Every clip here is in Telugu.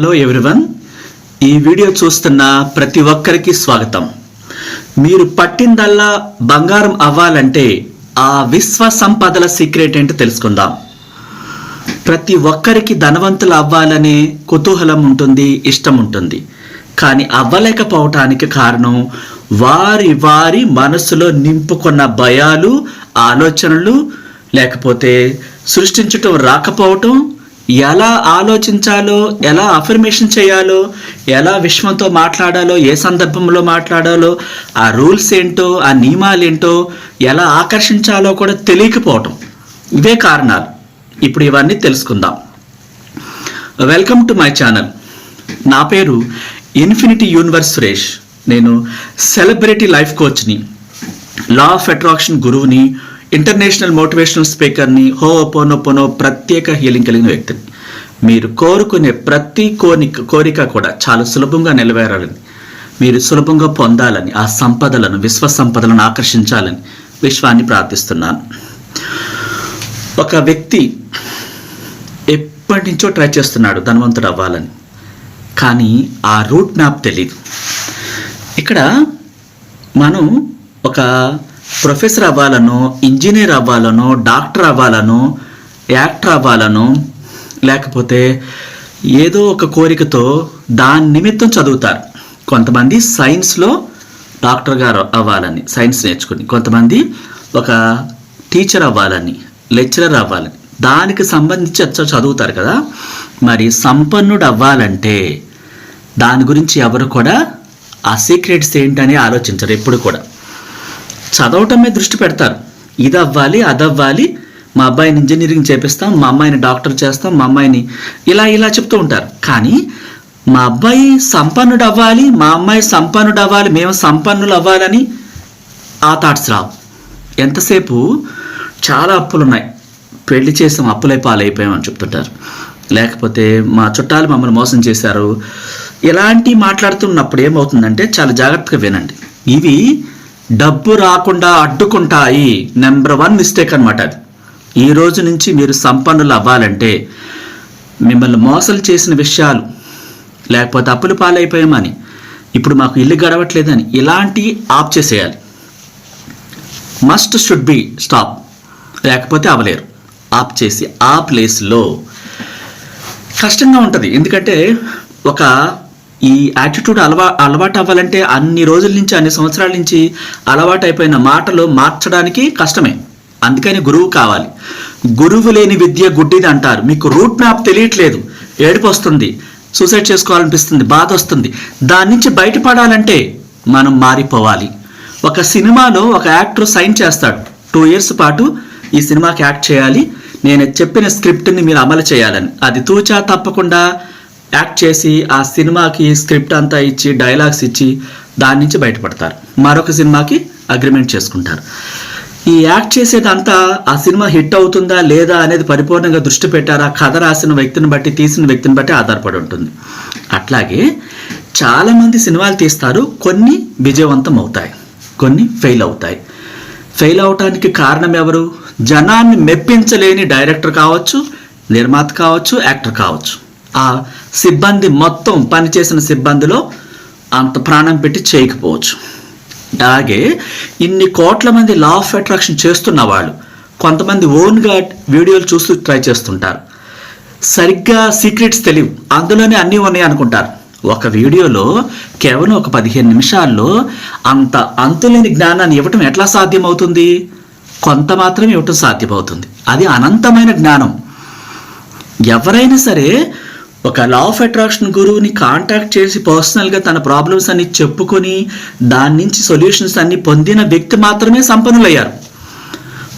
హలో ఎవ్రీవన్ ఈ వీడియో చూస్తున్న ప్రతి ఒక్కరికి స్వాగతం. మీరు పట్టిందల్లా బంగారం అవ్వాలంటే ఆ విశ్వ సంపదల సీక్రెట్ ఏంటో తెలుసుకుందాం. ప్రతి ఒక్కరికి ధనవంతులు అవ్వాలనే కుతూహలం ఉంటుంది ఇష్టం ఉంటుంది. కానీ అవ్వలేకపోవటానికి కారణం వారి వారి మనసులో నింపుకున్న భయాలు ఆలోచనలు లేకపోతే సృష్టించటం రాకపోవటం ఎలా ఆలోచించాలో ఎలా అఫర్మేషన్ చేయాలో ఎలా విశ్వంతో మాట్లాడాలో ఏ సందర్భంలో మాట్లాడాలో ఆ రూల్స్ ఏంటో ఆ నియమాలు ఏంటో ఎలా ఆకర్షించాలో కూడా తెలియకపోవటం. ఇవే కారణాలు. ఇప్పుడు ఇవన్నీ తెలుసుకుందాం. వెల్కమ్ టు మై ఛానల్ నా పేరు ఇన్ఫినిటీ యూనివర్స్ సురేష్. నేను సెలబ్రిటీ లైఫ్ కోచ్ని లా ఆఫ్ అట్రాక్షన్ గురువుని ఇంటర్నేషనల్ మోటివేషనల్ స్పీకర్ని హో పోనో ప్రత్యేక హీలింగ్ కలిగిన వ్యక్తిని మీరు కోరుకునే ప్రతి కోరిక కోరిక కూడా చాలా సులభంగా నెలవేరాలని మీరు సులభంగా పొందాలని ఆ సంపదలను విశ్వ సంపదలను ఆకర్షించాలని విశ్వాన్ని ప్రార్థిస్తున్నాను. ఒక వ్యక్తి ఎప్పటి నుంచో ట్రై చేస్తున్నాడు ధనవంతుడు అవ్వాలని కానీ ఆ రూట్ మ్యాప్ తెలియదు ఇక్కడ మనం ఒక ప్రొఫెసర్ అవ్వాలను ఇంజనీర్ అవ్వాలనో డాక్టర్ అవ్వాలనో యాక్టర్ అవ్వాలనో లేకపోతే ఏదో ఒక కోరికతో దాని నిమిత్తం చదువుతారు. కొంతమంది సైన్స్లో డాక్టర్ గారు అవ్వాలని సైన్స్ నేర్చుకుని. కొంతమంది ఒక టీచర్ అవ్వాలని లెక్చరర్ అవ్వాలని. దానికి సంబంధించి చదువుతారు కదా? మరి సంపన్నుడు అవ్వాలంటే దాని గురించి ఎవరు కూడా ఆ సీక్రెట్స్ ఏంటని ఆలోచించరు ఎప్పుడు కూడా. చదవటం మీద దృష్టి పెడతారు. ఇది అవ్వాలి అది అవ్వాలి మా అబ్బాయిని ఇంజనీరింగ్ చేపిస్తాం మా అమ్మాయిని డాక్టర్ చేస్తాం మా అమ్మాయిని ఇలా ఇలా చెప్తూ ఉంటారు. కానీ మా అబ్బాయి సంపన్నుడు అవ్వాలి మా అమ్మాయి సంపన్నుడు అవ్వాలి మేము సంపన్నులు అవ్వాలని ఆ థాట్స్ రావు. ఎంతసేపు? చాలా అప్పులు ఉన్నాయి పెళ్ళి చేసాం అప్పులై పాలైపోయామని చెప్తుంటారు. లేకపోతే మా చుట్టాలు మమ్మల్ని మోసం చేశారు. ఇలాంటి మాట్లాడుతున్నప్పుడు ఏమవుతుందంటే చాలా జాగ్రత్తగా వినండి. ఇవి డబ్బు రాకుండా అడ్డుకుంటాయి. నెంబర్ వన్ మిస్టేక్ అనమాట అది. ఈ రోజు నుంచి మీరు సంపన్నులు అవ్వాలంటే మిమ్మల్ని మోసలు చేసిన విషయాలు లేకపోతే అప్పులు పాలైపోయామని ఇప్పుడు మాకు ఇల్లు గడవట్లేదని ఇలాంటివి ఆప్ చేసేయాలి. మస్ట్ షుడ్ బి స్టాప్ లేకపోతే అవలేరు. ఆప్ చేసి ఆ ప్లేస్లో కష్టంగా ఉంటుంది. ఎందుకంటే ఒక ఈ యాటిట్యూడ్ అలవా అలవాటు అవ్వాలంటే అన్ని రోజుల నుంచి అన్ని సంవత్సరాల నుంచి అలవాటు అయిపోయిన మాటలు మార్చడానికి కష్టమే. అందుకని గురువు కావాలి. గురువు లేని విద్య గుడ్డిది అంటారు. మీకు రూట్ మ్యాప్ తెలియట్లేదు. ఏడుపు వస్తుంది. సూసైడ్ చేసుకోవాలనిపిస్తుంది. బాధ వస్తుంది. దాని నుంచి బయటపడాలంటే మనం మారిపోవాలి. ఒక సినిమాలో ఒక యాక్టర్ సైన్ చేస్తాడు. టూ ఇయర్స్ పాటు ఈ సినిమాకి యాక్ట్ చేయాలి. నేను చెప్పిన స్క్రిప్ట్ని మీరు అమలు చేయాలని. అది తూచా తప్పకుండా యాక్ట్ చేసి ఆ సినిమాకి స్క్రిప్ట్ అంతా ఇచ్చి డైలాగ్స్ ఇచ్చి దాని నుంచి బయటపడతారు. మరొక సినిమాకి అగ్రిమెంట్ చేసుకుంటారు. ఈ యాక్ట్ చేసేదంతా ఆ సినిమా హిట్ అవుతుందా లేదా అనేది పరిపూర్ణంగా దృష్టి పెట్టారా కథ రాసిన వ్యక్తిని బట్టి తీసిన వ్యక్తిని బట్టి ఆధారపడి ఉంటుంది. అట్లాగే చాలామంది సినిమాలు తీస్తారు కొన్ని విజయవంతం అవుతాయి కొన్ని ఫెయిల్ అవుతాయి. ఫెయిల్ అవటానికి కారణం ఎవరు? జనాన్ని మెప్పించలేని డైరెక్టర్ కావచ్చు నిర్మాత కావచ్చు యాక్టర్ కావచ్చు. ఆ సిబ్బంది మొత్తం పనిచేసిన సిబ్బందిలో అంత ప్రాణం పెట్టి చేయకపోవచ్చు. అలాగే ఇన్ని కోట్ల మంది లా ఆఫ్ అట్రాక్షన్ చేస్తున్న వాళ్ళు కొంతమంది ఓన్గా వీడియోలు చూస్తూ ట్రై చేస్తుంటారు. సరిగ్గా సీక్రెట్స్ తెలియవు. అందులోనే అన్నీ ఉన్నాయి అనుకుంటారు. ఒక వీడియోలో కేవలం ఒక పదిహేను నిమిషాల్లో అంత అంతులేని జ్ఞానాన్ని ఇవ్వటం ఎట్లా సాధ్యమవుతుంది? కొంత మాత్రమే ఇవ్వటం సాధ్యమవుతుంది. అది అనంతమైన జ్ఞానం. ఎవరైనా సరే ఒక లా ఆఫ్ అట్రాక్షన్ గురువుని కాంటాక్ట్ చేసి పర్సనల్గా తన ప్రాబ్లమ్స్ అన్ని చెప్పుకొని దాని నుంచి సొల్యూషన్స్ అన్ని పొందిన వ్యక్తి మాత్రమే సంపన్నులయ్యారు.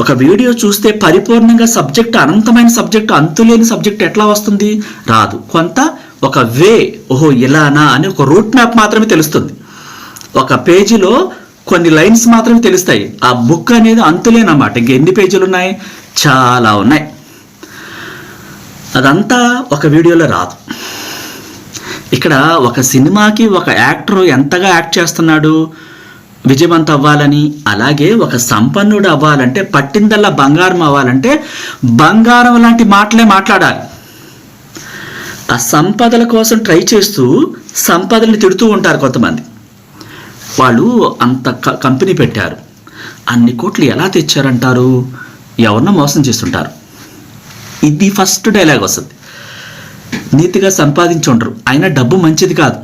ఒక వీడియో చూస్తే పరిపూర్ణంగా సబ్జెక్ట్ అనంతమైన సబ్జెక్ట్ అంతులేని సబ్జెక్ట్ ఎట్లా వస్తుంది? రాదు. కొంత ఒక వే ఓహో ఇలానా అని ఒక రూట్ మ్యాప్ మాత్రమే తెలుస్తుంది. ఒక పేజీలో కొన్ని లైన్స్ మాత్రమే తెలుస్తాయి. ఆ బుక్ అనేది అంతులేనమాట. ఇంక ఎన్ని పేజీలు ఉన్నాయి? చాలా ఉన్నాయి. అదంతా ఒక వీడియోలో రాదు. ఇక్కడ ఒక సినిమాకి ఒక యాక్టర్ ఎంతగా యాక్ట్ చేస్తున్నాడు విజయవంతం అవ్వాలని అలాగే ఒక సంపన్నుడు అవ్వాలంటే పట్టిందల్లా బంగారం అవ్వాలంటే బంగారం లాంటి మాటలే మాట్లాడాలి. ఆ సంపదల కోసం ట్రై చేస్తూ సంపదల్ని తిడుతూ ఉంటారు కొంతమంది. వాళ్ళు అంత క- కంపెనీ పెట్టారు. అన్ని కోట్లు ఎలా తెచ్చారంటారు? ఎవరినో మోసం చేస్తుంటారు. ఇది ఫస్ట్ డైలాగ్ వస్తుంది. నీతిగా సంపాదించి ఉండరు అయినా డబ్బు మంచిది కాదు.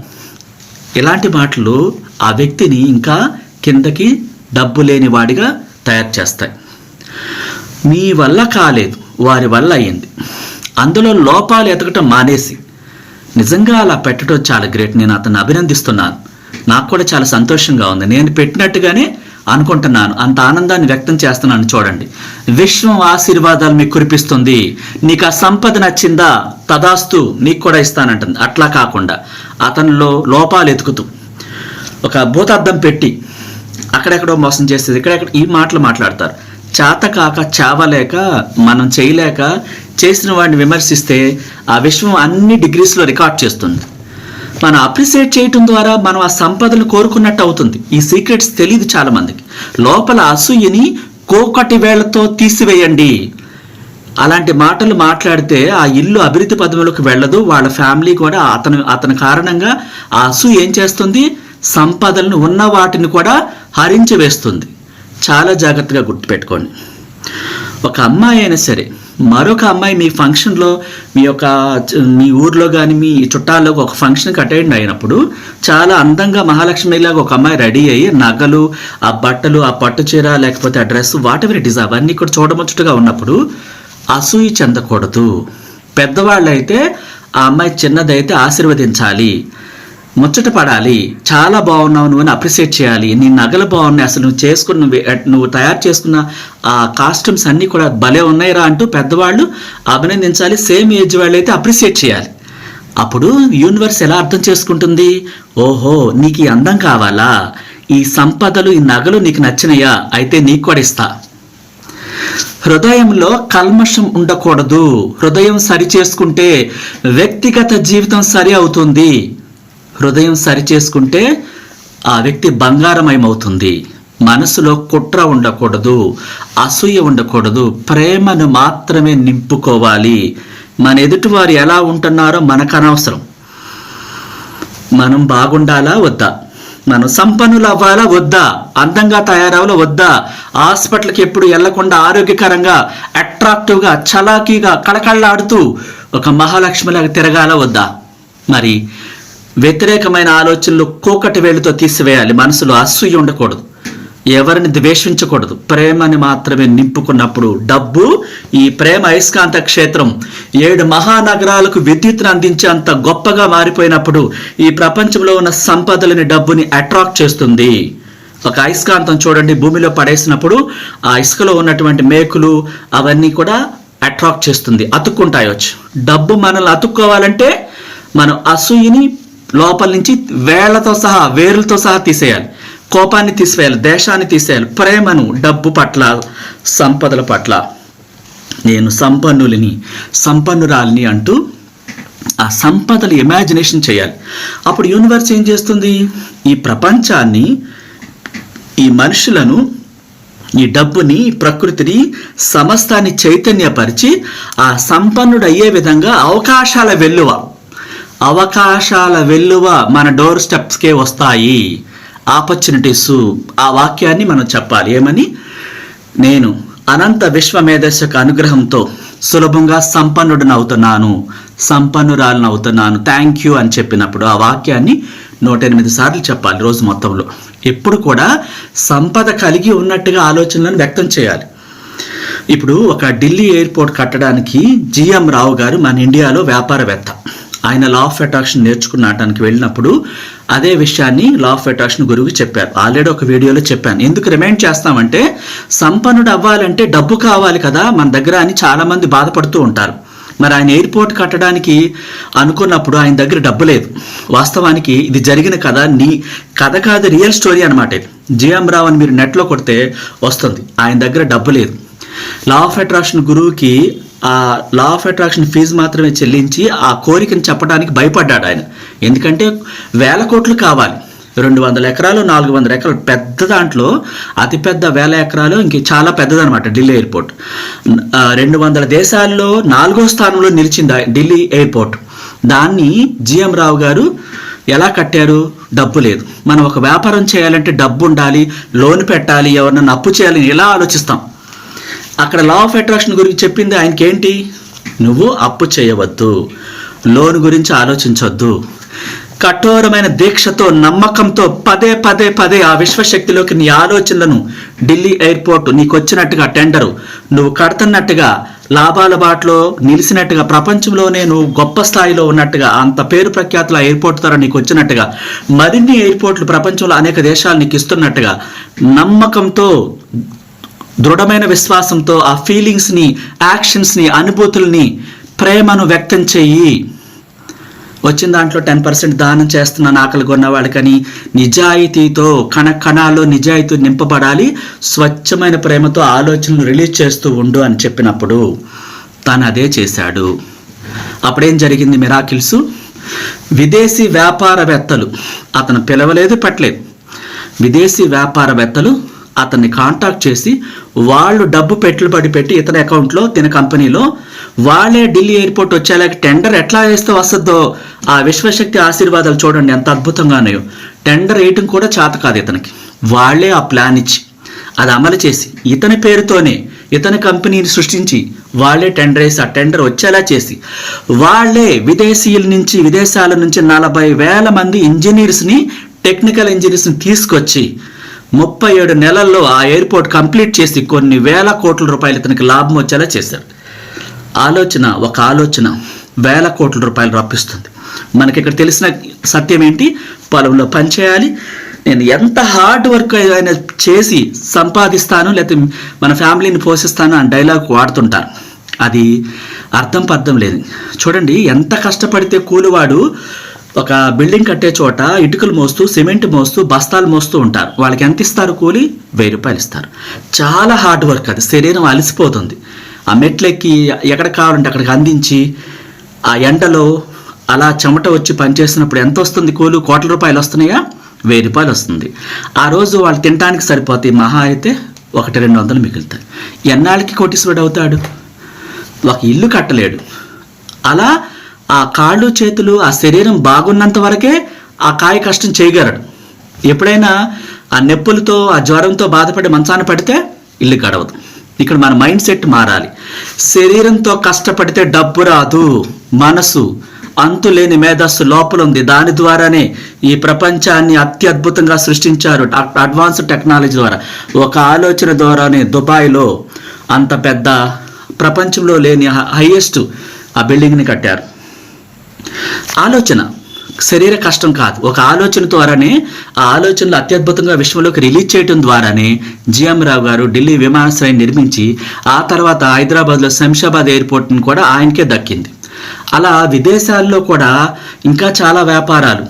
ఇలాంటి మాటలు ఆ వ్యక్తిని ఇంకా కిందకి డబ్బు లేని వాడిగా తయారు చేస్తాయి. మీ వల్ల కాలేదు. వారి వల్ల అయ్యింది. అందులో లోపాలు ఎతకటం మానేసి. నిజంగా అలా పెట్టడం చాలా గ్రేట్ నేను అతను అభినందిస్తున్నాను. నాకు కూడా చాలా సంతోషంగా ఉంది. నేను పెట్టినట్టుగానే అనుకుంటున్నాను. అంత ఆనందాన్ని వ్యక్తం చేస్తున్నాను చూడండి. విశ్వం ఆశీర్వాదాలు మీకు కురిపిస్తుంది. నీకు ఆ సంపద నచ్చిందా? తదాస్తు నీకు కూడా ఇస్తానంటుంది. అట్లా కాకుండా అతనిలో లోపాలు ఎతుకుతూ ఒక భూతార్థం పెట్టి అక్కడెక్కడో మోసం చేసేది ఇక్కడెక్కడ ఈ మాటలు మాట్లాడతారు. చేత కాక చావలేక మనం చేయలేక చేసిన వాడిని విమర్శిస్తే ఆ విశ్వం అన్ని డిగ్రీస్లో రికార్డ్ చేస్తుంది. మనం అప్రిసియేట్ చేయటం ద్వారా మనం ఆ సంపదను కోరుకున్నట్టు అవుతుంది. ఈ సీక్రెట్స్ తెలియదు చాలా మందికి లోపల అసూయని కోకటి వేళ్ళతో తీసివేయండి. అలాంటి మాటలు మాట్లాడితే ఆ ఇల్లు అభివృద్ధి పదవులకు వెళ్ళదు. వాళ్ళ ఫ్యామిలీ కూడా అతను అతని కారణంగా ఆ అసూ ఏం చేస్తుంది? సంపదలను ఉన్న వాటిని కూడా హరించి వేస్తుంది చాలా జాగ్రత్తగా గుర్తుపెట్టుకోండి. ఒక అమ్మాయి అయినా సరే మరొక అమ్మాయి మీ ఫంక్షన్లో మీ యొక్క మీ ఊర్లో కానీ మీ చుట్టాల్లో ఒక ఫంక్షన్కి అటెండ్ అయినప్పుడు చాలా అందంగా మహాలక్ష్మిలాగా ఒక అమ్మాయి రెడీ అయ్యి నగలు ఆ బట్టలు ఆ పట్టు చీర లేకపోతే ఆ డ్రెస్ వాటెవర్ ఇట్ ఇస్ అవన్నీ కూడా చూడముచ్చటగా ఉన్నప్పుడు అసూయ చెందకూడదు. పెద్దవాళ్ళు అయితే ఆ అమ్మాయి చిన్నదైతే ఆశీర్వదించాలి. ముచ్చట పడాలి. చాలా బాగున్నావు నువ్వు అని అప్రిషియేట్ చేయాలి. నీ నగలు బాగున్నాయి. అసలు నువ్వు చేసుకున్న నువ్వు తయారు చేసుకున్న ఆ కాస్ట్యూమ్స్ అన్నీ కూడా భలే ఉన్నాయిరా అంటూ పెద్దవాళ్ళు అభినందించాలి. సేమ్ ఏజ్ వాళ్ళు అయితే అప్రిషియేట్ చేయాలి. అప్పుడు యూనివర్స్ ఎలా అర్థం చేసుకుంటుంది? ఓహో నీకు ఈ అందం కావాలా? ఈ సంపదలు ఈ నగలు నీకు నచ్చినయా? అయితే నీకు కూడా ఇస్తా. హృదయంలో కల్మషం ఉండకూడదు. హృదయం సరి చేసుకుంటే వ్యక్తిగత జీవితం సరి అవుతుంది. హృదయం సరి చేసుకుంటే ఆ వ్యక్తి బంగారమయమవుతుంది. మనసులో కుట్ర ఉండకూడదు అసూయ ఉండకూడదు ప్రేమను మాత్రమే నింపుకోవాలి. మన ఎదుటివారు ఎలా ఉంటున్నారో మనకు అనవసరం మనం బాగుండాలా వద్దా? మనం సంపన్నులు అవ్వాలా వద్దా? అందంగా తయారవ్వాలా వద్దా? హాస్పిటల్కి ఎప్పుడు వెళ్ళకుండా ఆరోగ్యకరంగా అట్రాక్టివ్గా చలాకీగా కళకళలాడుతూ ఒక మహాలక్ష్మిలాగా తిరగాల వద్దా? మరి వ్యతిరేకమైన ఆలోచనలు కోకటి వేలుతో తీసివేయాలి. మనసులో అసూయ ఉండకూడదు. ఎవరిని ద్వేషించకూడదు. ప్రేమని మాత్రమే నింపుకున్నప్పుడు డబ్బు ఈ ప్రేమ అయస్కాంత క్షేత్రం ఏడు మహానగరాలకు విద్యుత్తును అందించేంత గొప్పగా మారిపోయినప్పుడు ఈ ప్రపంచంలో ఉన్న సంపదలని డబ్బుని అట్రాక్ట్ చేస్తుంది. ఒక అయస్కాంతం చూడండి. భూమిలో పడేసినప్పుడు ఆ ఇసుకలో ఉన్నటువంటి మేకులు అవన్నీ కూడా అట్రాక్ట్ చేస్తుంది. అతుక్కుంటాయచ్చు డబ్బు మనల్ని అతుక్కోవాలంటే మనం అసూయని లోపల నుంచి వేళ్ళతో సహా వేరులతో సహా తీసేయాలి. కోపాన్ని తీసివేయాలి దేశాన్ని తీసేయాలి. ప్రేమను డబ్బు పట్ల సంపదల పట్ల. నేను సంపన్నులని సంపన్నురాలిని అంటూ ఆ సంపదలు ఇమాజినేషన్ చేయాలి. అప్పుడు యూనివర్స్ ఏం చేస్తుంది? ఈ ప్రపంచాన్ని ఈ మనుషులను ఈ డబ్బుని ప్రకృతిని సమస్తాన్ని చైతన్యపరిచి ఆ సంపన్నుడు అయ్యే విధంగా అవకాశాల వెల్లువ అవకాశాల వెల్లువ మన డోర్ స్టెప్స్కే వస్తాయి. ఆపర్చునిటీస్ ఆ వాక్యాన్ని మనం చెప్పాలి. ఏమని? నేను అనంత విశ్వమేధస్సుక అనుగ్రహంతో సులభంగా సంపన్నుడినవుతున్నాను సంపన్నురాలను అవుతున్నాను. థ్యాంక్ యూ అని చెప్పినప్పుడు ఆ వాక్యాన్ని నూట ఎనిమిది సార్లు చెప్పాలి రోజు మొత్తంలో. ఎప్పుడు కూడా సంపద కలిగి ఉన్నట్టుగా ఆలోచనలను వ్యక్తం చేయాలి. ఇప్పుడు ఒక ఢిల్లీ ఎయిర్పోర్ట్ కట్టడానికి జిఎం రావు గారు మన ఇండియాలో వ్యాపారవేత్త. ఆయన లా ఆఫ్ అట్రాక్షన్ నేర్చుకున్నాటానికి వెళ్ళినప్పుడు అదే విషయాన్ని లా ఆఫ్ అట్రాక్షన్ గురువుకి చెప్పారు. ఆల్రెడీ ఒక వీడియోలో చెప్పాను. ఎందుకు రిమైండ్ చేస్తామంటే సంపన్నుడు అవ్వాలంటే డబ్బు కావాలి కదా మన దగ్గర అని చాలామంది బాధపడుతూ ఉంటారు. మరి ఆయన ఎయిర్పోర్ట్ కట్టడానికి అనుకున్నప్పుడు ఆయన దగ్గర డబ్బు లేదు. వాస్తవానికి ఇది జరిగిన కథ నీ కథ కాదు రియల్ స్టోరీ అనమాట ఇది. జిఎం రావు అని మీరు నెట్లో కొడితే వస్తుంది. ఆయన దగ్గర డబ్బు లేదు. లా ఆఫ్ అట్రాక్షన్ గురువుకి ఆ లా ఆఫ్ అట్రాక్షన్ ఫీజు మాత్రమే చెల్లించి ఆ కోరికను చెప్పడానికి భయపడ్డాడు ఆయన. ఎందుకంటే వేల కోట్లు కావాలి. రెండు వందల ఎకరాలు నాలుగు వందల ఎకరాలు పెద్ద దాంట్లో అతిపెద్ద వేల ఎకరాలు ఇంక చాలా పెద్దదన్నమాట ఢిల్లీ ఎయిర్పోర్ట్. రెండు వందల దేశాల్లో నాలుగో స్థానంలో నిలిచింది ఢిల్లీ ఎయిర్పోర్ట్. దాన్ని జిఎం రావు గారు ఎలా కట్టారు? డబ్బు లేదు. మనం ఒక వ్యాపారం చేయాలంటే డబ్బు ఉండాలి లోన్ పెట్టాలి ఎవరన్నా అప్పు చేయాలి ఇలా ఆలోచిస్తాం. అక్కడ లా ఆఫ్ అట్రాక్షన్ గురించి చెప్పింది ఆయనకి ఏంటి నువ్వు అప్పు చేయవద్దు. లోన్ గురించి ఆలోచించవద్దు కఠోరమైన దీక్షతో నమ్మకంతో పదే పదే పదే ఆ విశ్వశక్తిలోకి నీ ఆలోచనలను ఢిల్లీ ఎయిర్పోర్ట్ నీకు వచ్చినట్టుగా టెండరు. నువ్వు కడుతున్నట్టుగా లాభాల బాటలో నిలిచినట్టుగా ప్రపంచంలోనే నువ్వు గొప్ప స్థాయిలో ఉన్నట్టుగా అంత పేరు ప్రఖ్యాతుల ఎయిర్పోర్ట్ ద్వారా నీకు వచ్చినట్టుగా మరిన్ని ఎయిర్పోర్ట్లు ప్రపంచంలో అనేక దేశాలు నీకు ఇస్తున్నట్టుగా నమ్మకంతో దృఢమైన విశ్వాసంతో ఆ ఫీలింగ్స్ని యాక్షన్స్ని అనుభూతుల్ని ప్రేమను వ్యక్తం చెయ్యి. వచ్చిన దాంట్లో టెన్ పర్సెంట్ దానం చేస్తున్నాను ఆకలి కొన్నవాడు కానీ నిజాయితీతో కణ కణాల్లో నిజాయితీ నింపబడాలి స్వచ్ఛమైన ప్రేమతో ఆలోచనలు రిలీజ్ చేస్తూ ఉండు అని చెప్పినప్పుడు తాను అదే చేశాడు. అప్పుడేం జరిగింది మిరాకిల్స్ విదేశీ వ్యాపారవేత్తలు అతను పిలవలేదు పెట్టలేదు. విదేశీ వ్యాపారవేత్తలు అతన్ని కాంటాక్ట్ చేసి వాళ్ళు డబ్బు పెట్టుబడి పెట్టి ఇతని అకౌంట్లో తిన కంపెనీలో వాళ్ళే ఢిల్లీ ఎయిర్పోర్ట్ వచ్చేలాగా టెండర్ ఎట్లా వేస్తే వస్తుందో ఆ విశ్వశక్తి ఆశీర్వాదాలు చూడండి ఎంత అద్భుతంగా ఉన్నాయో టెండర్ వేయటం కూడా చేత కాదు ఇతనికి. వాళ్ళే ఆ ప్లాన్ ఇచ్చి అది అమలు చేసి ఇతని పేరుతోనే ఇతని కంపెనీని సృష్టించి వాళ్ళే టెండర్ వేసి ఆ టెండర్ వచ్చేలా చేసి వాళ్ళే విదేశీయుల నుంచి విదేశాల నుంచి నలభై వేల మంది ఇంజనీర్స్ని టెక్నికల్ ఇంజనీర్స్ని తీసుకొచ్చి ముప్పై ఏడు నెలల్లో ఆ ఎయిర్పోర్ట్ కంప్లీట్ చేసి కొన్ని వేల కోట్ల రూపాయలు ఇతనికి లాభం వచ్చేలా చేశారు. ఆలోచన ఒక ఆలోచన వేల కోట్ల రూపాయలు రప్పిస్తుంది. మనకి ఇక్కడ తెలిసిన సత్యం ఏంటి? పొలంలో పనిచేయాలి నేను ఎంత హార్డ్ వర్క్ అయినా చేసి సంపాదిస్తాను లేకపోతే మన ఫ్యామిలీని పోషిస్తాను అని డైలాగ్ వాడుతుంటారు. అది అర్థం పర్థం లేదు. చూడండి ఎంత కష్టపడితే కూలివాడు ఒక బిల్డింగ్ కట్టే చోట ఇటుకలు మోస్తూ సిమెంట్ మోస్తూ బస్తాలు మోస్తూ ఉంటారు. వాళ్ళకి ఎంత ఇస్తారు కూలి? వెయ్యి రూపాయలు ఇస్తారు. చాలా హార్డ్ వర్క్ అది. శరీరం అలసిపోతుంది. ఆ మెట్లెక్కి ఎక్కడ కావాలంటే అక్కడికి అందించి ఆ ఎండలో అలా చెమట వచ్చి పనిచేసినప్పుడు ఎంత వస్తుంది కూలి? కోట్ల రూపాయలు వస్తున్నాయా? వెయ్యి రూపాయలు వస్తుంది. ఆ రోజు వాళ్ళు తినడానికి సరిపోతాయి మహా అయితే ఒకటి రెండు వందలు మిగులుతాయి. ఎన్నాళ్ళకి కోటీశ్వరుడు అవుతాడు? ఒక ఇల్లు కట్టలేడు. అలా ఆ కాళ్ళు చేతులు ఆ శరీరం బాగున్నంత వరకే ఆ కాయ కష్టం చేయగలడు. ఎప్పుడైనా ఆ నొప్పులతో ఆ జ్వరంతో బాధపడి మంచాన పడితే ఇల్లు గడవదు. ఇక్కడ మన మైండ్ సెట్ మారాలి. శరీరంతో కష్టపడితే డబ్బు రాదు మనసు అంతులేని మేధస్సు లోపల ఉంది. దాని ద్వారానే ఈ ప్రపంచాన్ని అత్యద్భుతంగా సృష్టించారు అడ్వాన్స్ టెక్నాలజీ ద్వారా. ఒక ఆలోచన ద్వారానే దుబాయ్లో అంత పెద్ద ప్రపంచంలో లేని హైయెస్ట్ ఆ బిల్డింగ్ని కట్టారు. ఆలోచన. శరీర కష్టం కాదు. ఒక ఆలోచన ద్వారానే ఆ ఆలోచనలు అత్యద్భుతంగా విశ్వంలోకి రిలీజ్ చేయడం ద్వారానే జిఎం రావు గారు ఢిల్లీ విమానాశ్రయం నిర్మించి ఆ తర్వాత హైదరాబాద్లో శంషాబాద్ ఎయిర్పోర్ట్ని కూడా ఆయనకే దక్కింది. అలా విదేశాల్లో కూడా ఇంకా చాలా వ్యాపారాలు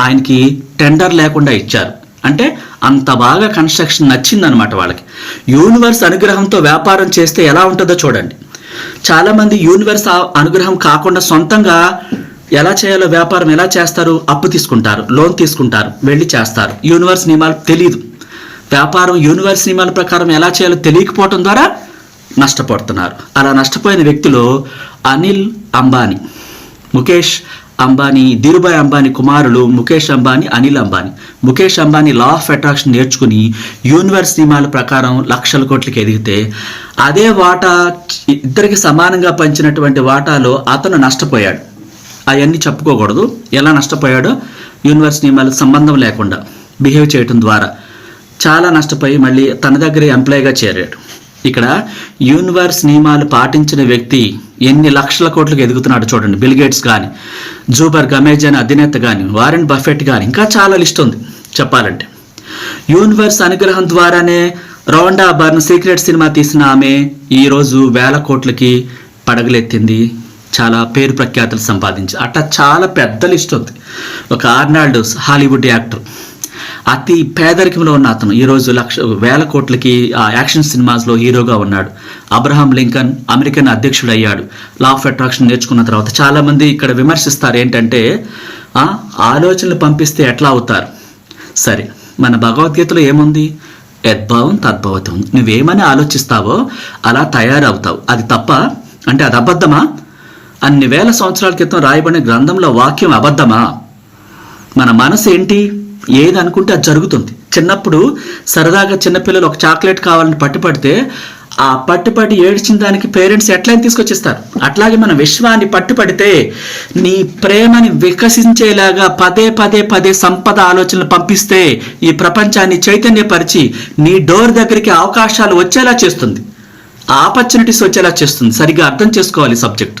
ఆయనకి టెండర్ లేకుండా ఇచ్చారు. అంటే అంత బాగా కన్స్ట్రక్షన్ నచ్చిందనమాట వాళ్ళకి. యూనివర్స్ అనుగ్రహంతో వ్యాపారం చేస్తే ఎలా ఉంటుందో చూడండి. చాలామంది యూనివర్స్ అనుగ్రహం కాకుండా సొంతంగా ఎలా చేయాలో వ్యాపారం ఎలా చేస్తారు అప్పు తీసుకుంటారు లోన్ తీసుకుంటారు వెళ్ళి చేస్తారు. యూనివర్స్ నియమాలు తెలియదు వ్యాపారం యూనివర్స్ నియమాల ప్రకారం ఎలా చేయాలో తెలియకపోవటం ద్వారా నష్టపోతున్నారు. అలా నష్టపోయిన వ్యక్తులు అనిల్ అంబానీ ముఖేష్ అంబానీ ధీరుభాయ్ అంబానీ కుమారులు Mukesh Ambani Anil Ambani. Mukesh Ambani law of attraction నేర్చుకుని యూనివర్స్ నియమాల ప్రకారం లక్షల కోట్లకి ఎదిగితే అదే వాటా ఇద్దరికి సమానంగా పంచినటువంటి వాటాలో అతను నష్టపోయాడు. అవన్నీ చెప్పుకోకూడదు. ఎలా నష్టపోయాడో యూనివర్స్ నియమాలకు సంబంధం లేకుండా బిహేవ్ చేయటం ద్వారా. చాలా నష్టపోయి మళ్ళీ తన దగ్గర ఎంప్లాయీగా చేరాడు. ఇక్కడ యూనివర్స్ నియమాలు పాటించిన వ్యక్తి ఎన్ని లక్షల కోట్లకు ఎదుగుతున్నాడు చూడండి. బిల్గేట్స్ కానీ జూబర్గ్ అమెజాన్ అధినేత కానీ వారెన్ బఫెట్ కానీ ఇంకా చాలా లిస్ట్ ఉంది చెప్పాలంటే. యూనివర్స్ అనుగ్రహం ద్వారానే రౌండా బర్న్ సీక్రెట్ సినిమా తీసిన ఆమె ఈరోజు వేల కోట్లకి పడగలెత్తింది. చాలా పేరు ప్రఖ్యాతులు సంపాదించి అట్లా చాలా పెద్ద లిస్ట్ ఉంది. ఒక ఆర్నాల్డోస్ హాలీవుడ్ యాక్టర్. అతి పేదరికంలో ఉన్న అతను. ఈరోజు లక్ష వేల కోట్లకి ఆ యాక్షన్ సినిమాస్లో హీరోగా ఉన్నాడు. అబ్రహాం లింకన్ అమెరికన్ అధ్యక్షుడు అయ్యాడు. లా ఆఫ్ అట్రాక్షన్ నేర్చుకున్న తర్వాత చాలామంది ఇక్కడ విమర్శిస్తారు ఏంటంటే ఆలోచనలు పంపిస్తే ఎట్లా అవుతారు? సరే మన భగవద్గీతలో ఏముంది? యద్భావం తద్భవతం. నువ్వేమని ఆలోచిస్తావో అలా తయారవుతావు. అది తప్ప అంటే అది అబద్ధమా? అన్ని వేల సంవత్సరాల క్రితం రాయబడిన గ్రంథంలో వాక్యం అబద్ధమా? మన మనసు ఏంటి? ఏది అనుకుంటే అది జరుగుతుంది. చిన్నప్పుడు సరదాగా చిన్నపిల్లలు ఒక చాక్లెట్ కావాలని పట్టుపడితే ఆ పట్టుపడి ఏడ్చిన దానికి పేరెంట్స్ ఎట్లయినా తీసుకొచ్చిస్తారు. అట్లాగే మన విశ్వాన్ని పట్టుపడితే నీ ప్రేమని వికసించేలాగా పదే పదే పదే సంపద ఆలోచనలు పంపిస్తే ఈ ప్రపంచాన్ని చైతన్యపరిచి నీ డోర్ దగ్గరికి అవకాశాలు వచ్చేలా చేస్తుంది. ఆపర్చునిటీస్ వచ్చేలా చేస్తుంది. సరిగ్గా అర్థం చేసుకోవాలి subject.